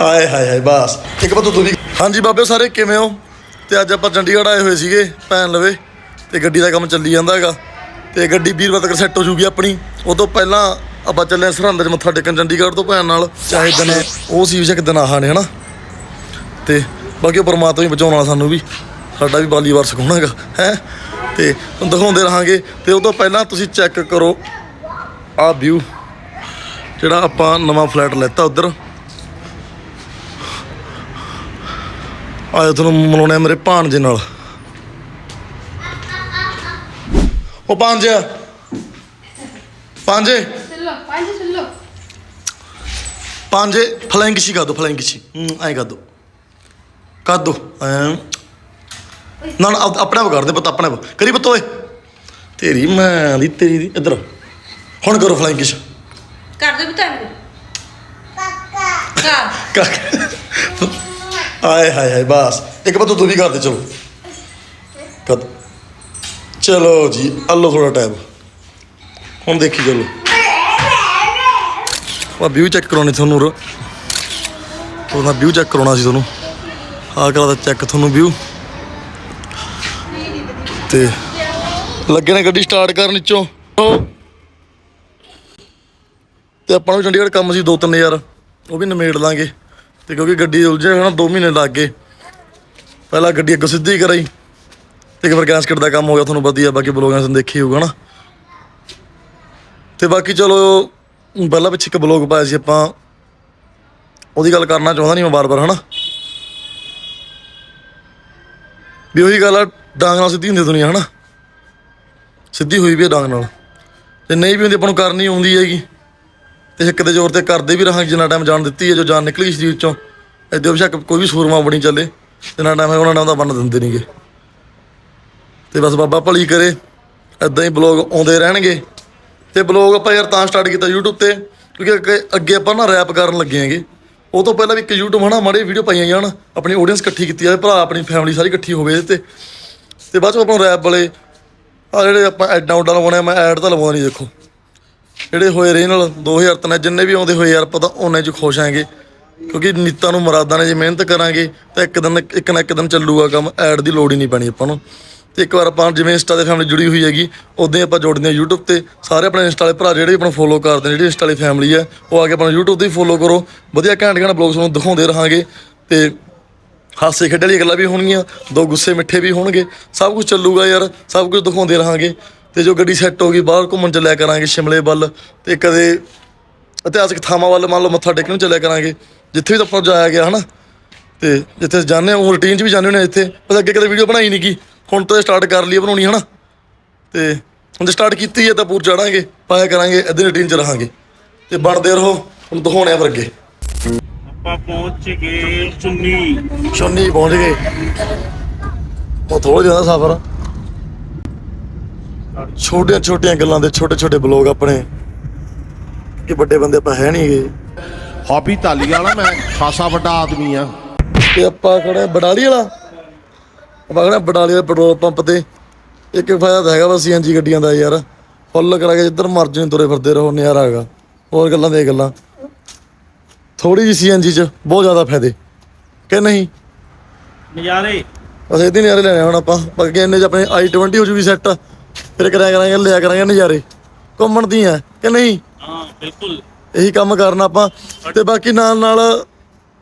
ਆਏ ਹਾਏ ਹਾਏ, ਬਸ। ਇੱਕ ਵਾਰ ਤੁਸੀਂ ਹਾਂਜੀ ਬਾਬੇ ਸਾਰੇ ਕਿਵੇਂ ਹੋ? ਤੇ ਅੱਜ ਆਪਾਂ ਚੰਡੀਗੜ੍ਹ ਆਏ ਹੋਏ ਸੀਗੇ, ਭੈਣ ਲਵੇ। ਤੇ ਗੱਡੀ ਦਾ ਕੰਮ ਚੱਲੀ ਜਾਂਦਾ ਹੈਗਾ। ਤੇ ਗੱਡੀ ਵੀਰਵਾਰ ਤੱਕ ਸੈੱਟ ਹੋ ਜੂਗੀ ਆਪਣੀ। ਉਹ ਤੋਂ ਪਹਿਲਾਂ ਆਪਾਂ ਚੱਲੇ ਹਾਂ ਸਰਹੰਦ 'ਚ ਮੱਥਾ ਟੇਕਣ ਚੰਡੀਗੜ੍ਹ ਤੋਂ ਭੈਣ ਨਾਲ। ਚਾਹੇ ਦਿਨ ਉਹ ਸੀ ਵੀ ਦਿਨ ਆਹ ਨੇ, ਹਨਾ? ਤੇ ਬਾਕੀ ਉਹ ਪਰਮਾਤਮਾ ਹੀ ਬਚਾਉਣ ਵਾਲਾ ਸਾਨੂੰ ਵੀ। ਸਾਡਾ ਵੀ ਬਾਲੀ ਵਾਰ ਸਕੂਨ ਹੈਗਾ, ਹੈ? ਤੇ ਤੁਹਾਨੂੰ ਦਿਖਾਉਂਦੇ ਰਹਾਂਗੇ। ਤੇ ਉਹ ਤੋਂ ਪਹਿਲਾਂ ਤੁਸੀਂ ਚੈੱਕ ਕਰੋ ਆ ਵਿਊ ਜਿਹੜਾ ਆਪਾਂ ਨਵਾਂ ਫਲੈਟ ਲੈਤਾ ਉਧਰ। ਆਇਆ ਤੁਹਾਨੂੰ ਮਿਲਾਉਣੇ ਮੇਰੇ ਭਾਣਜੇ ਨਾਲ। ਉਹ ਭਾਂਜਿਆ ਭਾਂਜੇ ਸੁਣੋ ਪੰਜ ਸੁਣੋ। ਭਾਂਜੇ ਫਲੈਂਗਸ਼ੀ ਕਰ ਦੋ ਫਲੈਂਗਸ਼ੀ ਹੂੰ ਐਂ ਕਰ ਦੋ ਕਰ ਦੋ ਐਂ। ਨਾ ਨਾ ਆਪ- ਆਪਣੇ ਆਪ ਕਰਦੇ ਪੁੱਤ ਆਪਣੇ ਆਪ। ਕਰੀ ਪੁੱਤ ਓਏ। ਤੇਰੀ ਮਾਂ ਦੀ ਤੇਰੀ ਦੀ ਇੱਧਰ। ਹੁਣ ਕਰੋ ਫਲੈਂਗਿਸ਼ ਕਰ ਦੇ ਬਤਾ ਕਾ ਆਏ ਹਾਏ ਹਾਏ, ਬਸ। ਇੱਕ ਵਾਰ ਤੂੰ ਵੀ ਕਰਦੇ ਚਲੋ। ਕਰ ਚਲੋ ਜੀ ਅੱਲੋ ਥੋੜਾ ਟਾਈਮ ਹੁਣ ਦੇਖੀ ਚਲੋ ਉਹ ਵਿਊ ਚੈੱਕ ਕਰਾਉਣੀ ਤੁਹਾਨੂੰ ਰ- ਉਹਦਾ ਵਿਊ ਚੈੱਕ ਕਰਾਉਣਾ ਸੀ ਤੁਹਾਨੂੰ। ਆ ਕਰਾ ਦਾ ਚੈੱਕ ਤੁਹਾਨੂੰ ਵਿਊ ਤੇ ਲੱਗੇ ਨੇ ਗੱਡੀ ਸਟਾਰਟ ਕਰਨ ਨੀਚੋਂ ਤੇ ਆਪਾਂ ਨੂੰ ਚੰਡੀਗੜ੍ਹ ਕੰਮ ਸੀ ਦੋ ਤਿੰਨ ਯਾਰ ਉਹ ਵੀ ਨਿਮੇੜ ਲਾਂਗੇ। ਤੇ ਕਿਉਂਕਿ ਗੱਡੀ ਉਲਝੇ ਹੋਣਾ 2 ਮਹੀਨੇ ਲੱਗ ਗਏ। ਪਹਿਲਾਂ ਗੱਡੀ ਅੱਗੋਂ ਸਿੱਧੀ ਕਰਾਈ, ਤੇ ਫਿਰ ਗੈਸਕਟ ਦਾ ਕੰਮ ਹੋ ਗਿਆ, ਤੁਹਾਨੂੰ ਵਧੀਆ ਬਾਕੀ ਬਲੋਗਾਂ ਤੋਂ ਦੇਖੀ ਹੋਊਗਾ ਨਾ। ਤੇ ਬਾਕੀ ਚਲੋ ਪਹਿਲਾਂ ਪਿੱਛੇ ਇੱਕ ਬਲੌਗ ਪਾਇਆ ਸੀ ਆਪਾਂ। ਉਹਦੀ ਗੱਲ ਕਰਨਾ ਚਾਹੁੰਦਾ ਨਹੀਂ ਮੈਂ ਬਾਰ-ਬਾਰ, ਹਨਾ? ਵੀ ਉਹੀ ਗੱਲ ਆ, ਡਾਂਗ ਨਾਲ ਸਿੱਧੀ ਹੁੰਦੀ ਦੁਨੀਆ, ਹਨਾ? ਸਿੱਧੀ ਹੋਈ ਵੀ ਆ ਡਾਂਗ ਨਾਲ। ਤੇ ਨਹੀਂ ਵੀ ਹੁੰਦੀ, ਆਪਾਂ ਨੂੰ ਕਰਨੀ ਆਉਂਦੀ ਹੈਗੀ। ਤੇ ਇੱਕ ਦੇ ਜ਼ੋਰ ਤੇ ਕਰਦੇ ਵੀ ਰਹਾਂਗੇ ਜਿੰਨਾ ਟਾਈਮ ਜਾਣ ਦਿੱਤੀ ਹੈ ਜੋ ਜਾਨ ਨਿਕਲੀ ਸਰੀਰ ਚੋਂ। ਐਦੇ ਬੇਸ਼ੱਕ ਕੋਈ ਵੀ ਸੂਰਮਾ ਬਣੀ ਚੱਲੇ ਜਿੰਨਾ ਟਾਈਮ ਹੈ ਉਹਨਾਂ ਟਾਈਮ ਦਾ ਬੰਨ ਦਿੰਦੇ ਨਹੀਂਗੇ ਤੇ ਬਸ ਬਾਬਾ ਭਲੀ ਕਰੇ ਐਦਾਂ ਹੀ ਬਲੌਗ ਆਉਂਦੇ ਰਹਿਣਗੇ। ਤੇ ਬਲੌਗ ਆਪਾਂ ਯਾਰ ਤਾਂ ਸਟਾਰਟ ਕੀਤਾ YouTube ਤੇ ਕਿਉਂਕਿ ਅੱਗੇ ਅੱਗੇ ਆਪਾਂ ਨਾ ਰੈਪ ਕਰਨ ਲੱਗੇ ਆਂਗੇ ਉਹ ਤੋਂ ਪਹਿਲਾਂ ਵੀ ਇੱਕ YouTube ਹਨਾ ਮਾੜੇ ਵੀਡੀਓ ਪਾਈਆਂ ਜਾਣ ਆਪਣੀ ਆਡੀਅנס ਇਕੱਠੀ ਕੀਤੀ ਜਾਵੇ ਭਰਾ ਆਪਣੀ ਫੈਮਿਲੀ ਸਾਰੀ ਇਕੱਠੀ ਹੋਵੇ ਇਹਦੇ ਤੇ। ਤੇ ਬਾਅਦ ਚ ਆਪਾਂ ਰੈਪ ਵਾਲੇ ਆ ਜਿਹੜੇ ਆਪਾਂ ਐਡਾਂ ਉਡਾਂ ਲਵਾਉਣੇ ਆ, ਮੈਂ ਐਡ ਤਾਂ ਲਵਾਉਣੀ ਦੇਖੋ। ਜਿਹੜੇ ਹੋਏ ਰਹੇ ਨਾਲ 2003 ਜਿੰਨੇ ਵੀ ਆਉਂਦੇ ਹੋਏ ਯਾਰ ਪਤਾ ਉਹਨੇ ਚ ਖੁਸ਼ ਆਂਗੇ ਕਿਉਂਕਿ ਨੀਤਾਂ ਨੂੰ ਮੁਰਾਦਾਂ ਨੇ ਜੇ ਮਿਹਨਤ ਕਰਾਂਗੇ, ਤਾਂ ਇੱਕ ਦਿਨ, ਇੱਕ ਨਾ ਇੱਕ ਦਿਨ ਚੱਲੂਗਾ ਕੰਮ, ਐਡ ਦੀ ਲੋੜ ਹੀ ਨਹੀਂ ਪੈਣੀ ਆਪਾਂ ਨੂੰ। ਤੇ ਇੱਕ ਵਾਰ ਆਪਾਂ ਜਿਵੇਂ ਇੰਸਟਾ ਦੇ ਫੈਮਿਲੀ ਜੁੜੀ ਹੋਈ ਹੈਗੀ ਉਦੋਂ ਹੀ ਆਪਾਂ ਜੋੜਦੇ ਹਾਂ YouTube ਤੇ। ਸਾਰੇ ਆਪਣੇ ਇੰਸਟਾ ਵਾਲੇ ਭਰਾ ਜਿਹੜੇ ਆਪਣਾ ਫੋਲੋ ਕਰਦੇ ਨੇ, ਜਿਹੜੀ ਇੰਸਟਾ ਵਾਲੀ ਫੈਮਿਲੀ ਹੈ ਉਹ ਆ ਕੇ ਆਪਣਾ YouTube ਤੇ ਫੋਲੋ ਕਰੋ। ਵਧੀਆ ਘੈਂਟ ਘੈਂਟ ਬਲੌਗਸ ਨੂੰ ਦਿਖਾਉਂਦੇ ਰਹਾਂਗੇ। ਤੇ ਹਾਸੇ ਖੇਡਣ ਵਾਲੀਆਂ ਗੱਲਾਂ ਵੀ ਹੋਣਗੀਆਂ, ਦੋ ਗੁੱਸੇ ਮਿੱਠੇ ਵੀ ਹੋਣਗੇ। ਸਭ ਕੁਝ ਚੱਲੂਗਾ ਯਾਰ, ਸਭ ਕੁਝ ਦਿਖਾਉਂਦੇ ਰਹਾਂਗੇ। ਤੇ ਜੋ ਗੱਡੀ ਸੈੱਟ ਹੋ ਗਈ ਬਾਹਰ ਘੁੰਮਣ ਚੱਲਿਆ ਕਰਾਂਗੇ ਸ਼ਿਮਲੇ ਵੱਲ ਤੇ ਕਦੇ ਇਤਿਹਾਸਕ ਥਾਵਾਂ ਵੱਲ ਮੰਨ ਲਓ ਮੱਥਾ ਟੇਕਣ ਨੂੰ ਚੱਲਿਆ ਕਰਾਂਗੇ ਜਿੱਥੇ ਵੀ ਆਪਾਂ ਜਾਇਆ ਗਿਆ ਹਨਾ? ਤੇ ਜਿੱਥੇ ਹਾਂ ਉਹ ਰੂਟੀਨ 'ਚ ਵੀ ਜਾਂਦੇ ਹੁੰਦੇ ਇੱਥੇ ਬਸ ਅੱਗੇ ਕਦੇ ਵੀਡੀਓ ਬਣਾਈ ਨਹੀਂ ਕੀ ਹੁਣ ਤੋਂ ਸਟਾਰਟ ਕਰ ਲਈ ਬਣਾਉਣੀ ਹਨਾ? ਤੇ ਹੁਣ ਜੇ ਸਟਾਰਟ ਕੀਤੀ ਹੈ ਤਾਂ ਪੂਰ ਚੜਾਂਗੇ ਪਾਇਆ ਕਰਾਂਗੇ ਅੱਧੇ ਰੂਟੀਨ 'ਚ ਰਹਾਂਗੇ। ਤੇ ਬਣਦੇ ਰਹੋ ਹੁਣ ਦਿਖਾਉਣੇ ਆ ਫਿਰ ਅੱਗੇ ਆਪਾਂ ਪਹੁੰਚ ਗਏ ਚੁੰਨੀ। ਸ਼ੁੰਨੀ ਪਹੁੰਚ ਗਏ। ਉਹ ਥੋੜਾ ਜਿਹਾ ਸਫ਼ਰ ਛੋਟੀਆਂ ਛੋਟੀਆਂ ਗੱਲਾਂ ਦੇ ਛੋਟੇ ਛੋਟੇ ਬਲੌਗ ਆਪਣੇ। ਕਿ ਵੱਡੇ ਬੰਦੇ ਆਪਾਂ ਹੈ ਨਹੀਂਗੇ ਹੌਬੀ ਤਾਲੀ ਵਾਲਾ ਮੈਂ ਖਾਸਾ ਵੱਡਾ ਆਦਮੀ ਆ। ਤੇ ਆਪਾਂ ਖੜੇ ਬਡਾਲੀ ਵਾਲਾ। ਆਪਾਂ ਖੜੇ ਬਡਾਲੀ ਵਾਲੇ ਪੈਟਰੋਲ ਪੰਪ ਤੇ। ਇੱਕ ਫਾਇਦਾ ਤਾਂ ਹੈਗਾ ਵਾ ਸੀਐਨਜੀ ਗੱਡੀਆਂ ਦਾ ਯਾਰ। ਫੁੱਲ ਕਰਾ ਕੇ ਜਿੱਧਰ ਮਰਜ਼ੀ ਨੂੰ ਤੁਰੇ ਫਿਰਦੇ ਰਹੋ ਨਜ਼ਾਰਾ ਹੈਗਾ। ਹੋਰ ਗੱਲਾਂ ਦੇ ਗੱਲਾਂ। ਥੋੜੀ ਜਿਹੀ ਸੀਐਨਜੀ ਚ ਬਹੁਤ ਜ਼ਿਆਦਾ ਫਾਇਦੇ। ਕਿ ਨਹੀਂ? ਨਜ਼ਾਰੇ। ਬਸ ਇਹਦੇ ਨਜ਼ਾਰੇ ਲੈਣੇ ਹੁਣ ਆਪਾਂ। ਬਾਕੀ ਇੰਨੇ ਚ ਆਪਣੇ i20 ਹੋ ਜੂਗੀ ਸੈੱਟ ਫਿਰ ਕਰਿਆ ਕਰਾਂਗੇ ਲਿਆ ਕਰਾਂਗੇ ਨਜ਼ਾਰੇ। ਘੁੰਮਣ ਦੀਆਂ ਕਿ ਨਹੀਂ? ਹਾਂ ਬਿਲਕੁਲ। ਇਹੀ ਕੰਮ ਕਰਨਾ ਆਪਾਂ। ਤੇ ਬਾਕੀ ਨਾਲ ਨਾਲ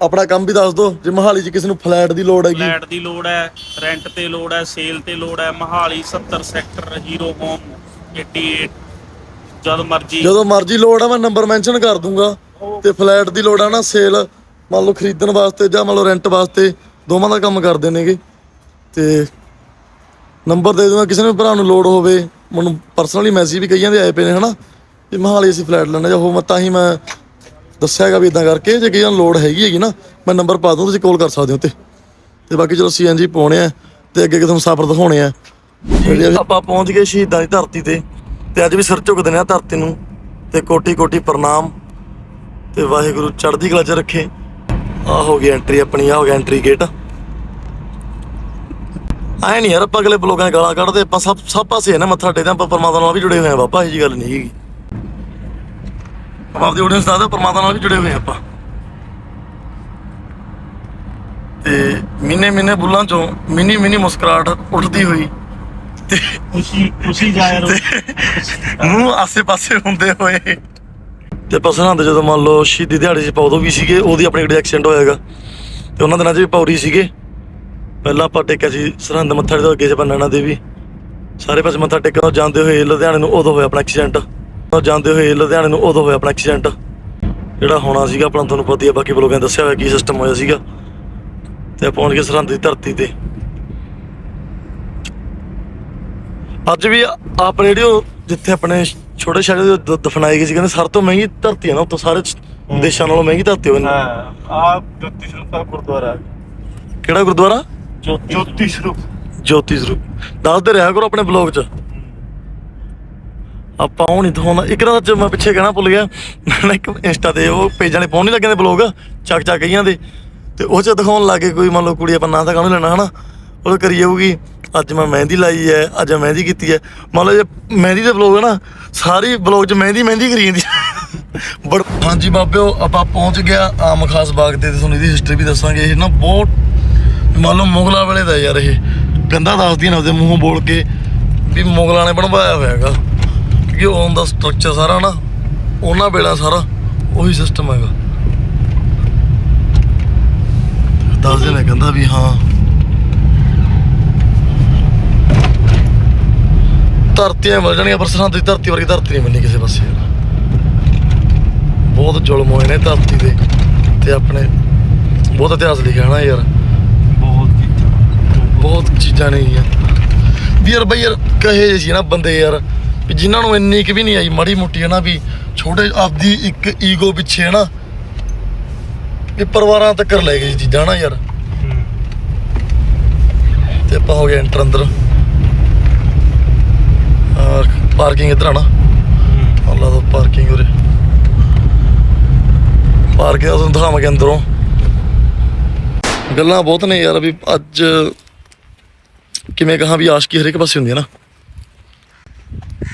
ਆਪਣਾ ਕੰਮ ਵੀ ਦੱਸ ਦਿਓ ਜੇ ਮਹਾਲੀ 'ਚ ਕਿਸੇ ਨੂੰ ਫਲੈਟ ਦੀ ਲੋੜ ਹੈਗੀ। ਫਲੈਟ ਦੀ ਲੋੜ ਹੈ ਰੈਂਟ ਤੇ ਲੋੜ ਹੈ ਸੇਲ ਤੇ ਲੋੜ ਹੈ ਮਹਾਲੀ 70 ਸੈਕਟਰ ਹੀਰੋ ਹੋਮ 88 ਜਦ ਮਰਜ਼ੀ। ਜਦੋਂ ਮਰਜ਼ੀ ਲੋੜ ਆ ਮੈਂ ਨੰਬਰ ਮੈਂਸ਼ਨ ਕਰ ਦੂੰਗਾ। ਤੇ ਫਲੈਟ ਦੀ ਲੋੜ ਆ ਨਾ ਸੇਲ ਮੰਨ ਲਓ ਖਰੀਦਣ ਵਾਸਤੇ ਜਾਂ ਮੰਨ ਲਓ ਰੈਂਟ ਵਾਸਤੇ ਦੋਵਾਂ ਦਾ ਕੰਮ ਕਰਦੇ ਨੇਗੇ। ਤੇ ਨੰਬਰ ਦੇ ਦੂੰਗਾ ਕਿਸੇ ਨੂੰ ਭਰਾ ਨੂੰ ਲੋੜ ਹੋਵੇ। ਮੈਨੂੰ ਪਰਸਨਲੀ ਮੈਸੇਜ ਵੀ ਕਈਆਂ ਦੇ ਆਏ ਪਏ ਨੇ ਹਨਾ? ਵੀ ਮਹਾਲੀ ਅਸੀਂ ਫਲੈਟ ਲੈਣਾ ਜਾਂ ਉਹ ਮੈਂ ਤਾਂ ਹੀ ਮੈਂ ਦੱਸਿਆਗਾ ਵੀ ਇਦਾਂ ਕਰਕੇ ਜੇ ਕਿਸੇ ਨੂੰ ਲੋੜ ਹੈਗੀ ਹੈਗੀ ਨਾ ਮੈਂ ਨੰਬਰ ਪਾ ਦੂੰ ਤੁਸੀਂ ਕਾਲ ਕਰ ਸਕਦੇ ਹੋ ਤੇ ਤੇ ਬਾਕੀ ਚਲੋ ਸੀਐਨਜੀ ਪਾਉਣੇ ਆ ਤੇ ਅੱਗੇ ਤੁਹਾਨੂੰ ਸਫ਼ਰ ਦਿਖਾਉਣੇ ਆ। ਆਪਾਂ ਪਹੁੰਚ ਗਏ ਸ਼ਹੀਦਾਂ ਦੀ ਧਰਤੀ ਤੇ ਤੇ ਅੱਜ ਵੀ ਸਿਰ ਝੁਕਦੇ ਨੇ ਆ ਧਰਤੀ ਨੂੰ। ਤੇ ਕੋਟੀ ਕੋਟੀ ਪ੍ਰਣਾਮ। ਤੇ ਵਾਹਿਗੁਰੂ ਚੜ੍ਹਦੀ ਕਲਾ ਚ ਰੱਖੇ। ਆ ਹੋ ਗਈ ਐਂਟਰੀ ਆਪਣੀ ਆ ਹੋ ਗਿਆ ਐਂਟਰੀ ਗੇਟ ਆਏ ਨਹੀਂ ਯਾਰ ਆਪਾਂ ਅਗਲੇ ਬਲੋਕਾਂ 'ਚ ਗਾਲਾਂ ਕੱਢਦੇ ਆਪਾਂ ਸਭ ਸਭ ਪਾਸੇ ਹੈ ਨਾ ਮੱਥਾ ਟੇਕਦੇ ਆਪਾਂ ਪਰਮਾਤਮਾ ਨਾਲ ਵੀ ਜੁੜੇ ਹੋਏ ਆ ਬਾਬਾ ਇਹ ਜੀ ਗੱਲ ਨਹੀਂ ਹੈਗੀ। ਆਪਾਂ ਆਪਦੀ ਆਡੀਅנס ਦਾ ਪਰਮਾਤਮਾ ਨਾਲ ਵੀ ਜੁੜੇ ਹੋਏ ਆ ਆਪਾਂ। ਤੇ ਮਹੀਨੇ ਮਹੀਨੇ ਬੁੱਲਾਂ ਚੋਂ ਮਿਨੀ ਮਿਨੀ ਮੁਸਕਰਾਹਟ ਉੱਠਦੀ ਹੋਈ। ਤੇ ਖੁਸ਼ੀ ਖੁਸ਼ੀ ਜ਼ਾਹਿਰ ਮੂੰਹ ਆਸੇ-ਪਾਸੇ ਹੁੰਦੇ ਹੋਏ। ਤੇ ਪਸਰਾਂ ਦੇ ਜਦੋਂ ਮੰਨ ਲਓ ਸ਼ਹੀਦੀ ਦਿਹਾੜੇ 'ਚ ਪੌਦੋ ਵੀ ਸੀਗੇ ਉਹਦੀ ਆਪਣੇ ਕਿਹੜੇ ਐਕਸੀਡੈਂਟ ਹੋਇਆਗਾ ਤੇ ਉਹਨਾਂ ਦਿਨਾਂ 'ਚ ਵੀ ਪੌੜੀ ਸੀਗੇ। ਪਹਿਲਾਂ ਆਪਾਂ ਟੇਕਿਆ ਸੀ ਸਰਹੰਦ ਮੱਥਾ ਦੇ ਅੱਗੇ 'ਚ ਨੈਣਾ ਦੇਵੀ। ਸਾਰੇ ਪਾਸੇ ਮੱਥਾ ਟੇਕਣ ਜਾਂਦੇ ਹੋਏ ਲੁਧਿਆਣੇ ਨੂੰ ਉਦੋਂ ਹੋਇਆ ਆਪਣਾ ਐਕਸੀਡੈਂਟ ਜਾਂਦੇ ਹੋਏ ਲੁਧਿਆਣੇ ਨੂੰ ਉਦੋਂ ਹੋਇਆ ਆਪਣਾ ਐਕਸੀਡੈਂਟ ਜਿਹੜਾ ਹੋਣਾ ਸੀਗਾ ਆਪਣਾ ਤੁਹਾਨੂੰ ਪਤਾ ਹੀ ਆ ਬਾਕੀ ਨੇ ਦੱਸਿਆ ਹੋਇਆ ਕੀ ਸਿਸਟਮ ਹੋਇਆ ਸੀਗਾ। ਤੇ ਪਹੁੰਚ ਗਏ ਸਰਹੰਦ ਦੀ ਧਰਤੀ ਤੇ। ਅੱਜ ਵੀ ਜਿਹੜੀ ਉਹ ਜਿੱਥੇ ਆਪਣੇ ਛੋਟੇ ਸ਼ਹਿਰ ਦੇ ਦਫਨਾਏ ਗਏ ਸੀ ਕਹਿੰਦੇ ਸਰ ਤੋਂ ਮਹਿੰਗੀ ਧਰਤੀ ਹੈ ਨਾ ਉੱਤੋਂ ਸਾਰੇ ਦੇਸ਼ਾਂ ਨਾਲੋਂ ਮਹਿੰਗੀ ਧਰਤੀ ਹੋਈ ਹਾਂ ਆ ਜੋਤੀ ਸਰੂਪ ਦਾ ਗੁਰਦੁਆਰਾ। ਕਿਹੜਾ ਗੁਰਦੁਆਰਾ? ਜੋਤੀ ਸਰੂਪ। ਜੋਤੀ ਸਰੂਪ। ਦੱਸਦੇ ਰਿਹਾ ਕਰੋ ਆਪਣੇ ਬਲੌਗ 'ਚ। ਆਪਾਂ ਉਹ ਨਹੀਂ ਦਿਖਾਉਂਦਾ ਇੱਕ ਨਾ ਸੱਚ ਮੈਂ ਪਿੱਛੇ ਕਹਿਣਾ ਭੁੱਲ ਗਿਆ। ਮੈਂ ਇੱਕ ਇੰਸਟਾ ਤੇ ਉਹ ਪੇਜਾਂ ਨੇ ਪਾਉਣ ਨਹੀਂ ਲੱਗੇ ਨੇ ਬਲੌਗ ਚੱਕ ਚੱਕ ਗਈਆਂ ਦੇ। ਤੇ ਉਹ 'ਚ ਦਿਖਾਉਣ ਲੱਗੇ ਕੋਈ ਮੰਨ ਲਓ ਕੁੜੀ ਆਪਾਂ ਨਾਂ ਤਾਂ ਕਾਹਨੂੰ ਲੈਣਾ ਹਨਾ? ਉਹ ਕਰੀ ਜਾਊਗੀ। ਅੱਜ ਮੈਂ ਮਹਿੰਦੀ ਲਾਈ ਹੈ। ਅੱਜ ਮੈਂ ਮਹਿੰਦੀ ਕੀਤੀ ਹੈ। ਮੰਨ ਲਓ ਜੇ ਮਹਿੰਦੀ ਦੇ ਬਲੌਗ ਹੈ ਨਾ ਸਾਰੀ ਬਲੌਗ 'ਚ ਮਹਿੰਦੀ ਮਹਿੰਦੀ ਕਰੀ ਜਾਂਦੀ। ਬੜ ਹਾਂਜੀ ਬਾਬਿਓ ਆਪਾਂ ਪਹੁੰਚ ਗਿਆ ਆਮ ਖਾਸ ਬਾਗ ਤੇ ਤੁਹਾਨੂੰ ਇਹਦੀ ਹਿਸਟਰੀ ਵੀ ਦੱਸਾਂਗੇ। ਇਹ ਨਾ ਬਹੁਤ ਮੰਨ ਲਓ ਮੁਗਲਾਂ ਵੇਲੇ ਦਾ ਯਾਰ ਇਹ। ਗੰਦਾ ਦੱਸਦੀ ਨਾ ਉਹਦੇ ਮੂੰਹੋਂ ਬੋਲ ਕੇ ਵੀ ਮੁਗਲਾਂ ਨੇ ਬਣਵਾਇਆ ਹੋਇਆ ਹੈਗਾ। ਕਿਉਂਕਿ ਉਹਨਾਂ ਦਾ ਸਟਰਕਚਰ ਸਾਰਾ ਨਾ, ਉਹਨਾਂ ਵੇਲਾ ਸਾਰਾ ਉਹੀ ਸਿਸਟਮ ਹੈਗਾ। ਦੱਸਦੇ ਨੇ ਕਹਿੰਦਾ ਵੀ ਹਾਂ। ਧਰਤੀਆਂ ਮਿਲ ਜਾਣਗੀਆਂ ਪਰ ਸਰਹੰਦ ਦੀ ਧਰਤੀ ਵਰਗੀ ਧਰਤੀ ਨਹੀਂ ਮਿਲਣੀ ਕਿਸੇ ਪਾਸੇ ਬਹੁਤ ਜ਼ੁਲਮ ਹੋਏ ਨੇ ਧਰਤੀ ਦੇ ਤੇ ਆਪਣੇ, ਬਹੁਤ ਇਤਿਹਾਸ ਲਿਖਿਆ ਨਾ ਯਾਰ। ਬਹੁਤ ਚੀਜ਼ਾਂ ਨੇ ਗੀਆਂ। ਵੀ ਯਾਰ ਬਈ ਯਾਰ ਕਹੇ ਜਿਹੇ ਸੀ ਨਾ ਬੰਦੇ ਯਾਰ, ਵੀ ਜਿਨ੍ਹਾਂ ਨੂੰ ਇੰਨੀ ਕਿ ਵੀ ਨਹੀਂ ਆਈ, ਮਾੜੀ ਮੋਟੀ ਹੈ ਨਾ ਵੀ ਛੋਟੇ ਆਪਦੀ ਇੱਕ ਈਗੋ ਪਿੱਛੇ ਹੈ ਨਾ ਵੀ ਪਰਿਵਾਰਾਂ ਤੱਕ ਲੈ ਗਏ ਚੀਜ਼ਾਂ ਨਾ ਯਾਰ। ਤੇ ਆਪਾਂ ਹੋ ਗਏ ਐਂਟਰ ਅੰਦਰ। ਪਾਰਕਿੰਗ ਇਧਰ ਆਣਾ ਅੱਲਾ ਦਾ ਪਾਰਕਿੰਗ ਉਰੇ। ਪਾਰਕਿੰਗ ਤੁਹਾਨੂੰ ਦਿਖਾਵਾਂਗੇ ਅੰਦਰੋਂ। ਗੱਲਾਂ ਬਹੁਤ ਨੇ ਯਾਰ, ਵੀ ਅੱਜ ਕਿਵੇਂ ਕਹਾਂ ਵੀ ਆਸ਼ਕੀ ਹਰੇਕ ਪਾਸੇ ਹੁੰਦੀ ਹੈ ਨਾ।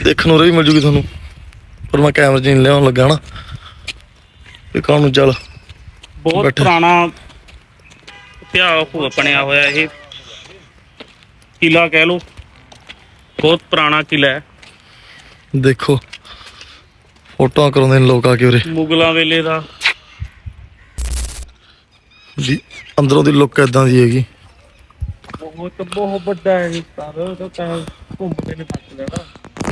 ਦੇਖਣ ਨੂੰ ਵੀ ਮਿਲ ਜੂਗੀ ਤੁਹਾਨੂੰ। ਪਰ ਮੈਂ ਕੈਮਰੇ ਨਹੀਂ ਲਿਆਉਣ ਲੱਗਾ ਨਾ ਵੀ ਕਾਹ ਨੂੰ ਚੱਲ। ਬਹੁਤ ਬੈਠੇ। ਪੁਰਾਣਾ ਇਤਿਹਾਸ ਹੋ ਬਣਿਆ ਹੋਇਆ ਇਹ। ਕਿਲਾ ਕਹਿ ਲੋ ਬਹੁਤ ਪੁਰਾਣਾ ਕਿਲਾ ਹੈ। ਦੇਖੋ। ਫੋਟੋਆਂ ਕਰਾਉਂਦੇ ਨੇ ਲੋਕ ਆ ਕੇ ਉਰੇ। ਮੁਗਲਾਂ ਵੇਲੇ ਦਾ। ਵੀ ਅੰਦਰੋਂ ਦੀ ਲੁੱਕ ਇਦਾਂ ਦੀ ਹੈਗੀ। ਬਹੁਤ ਬਹੁਤ ਵੱਡਾ ਹੈ ਸਾਰਾ ਤਾਂ ਤਾਂ ਘੁੰਮ ਕੇ ਨੇ ਪੱਕ ਲੈਣਾ।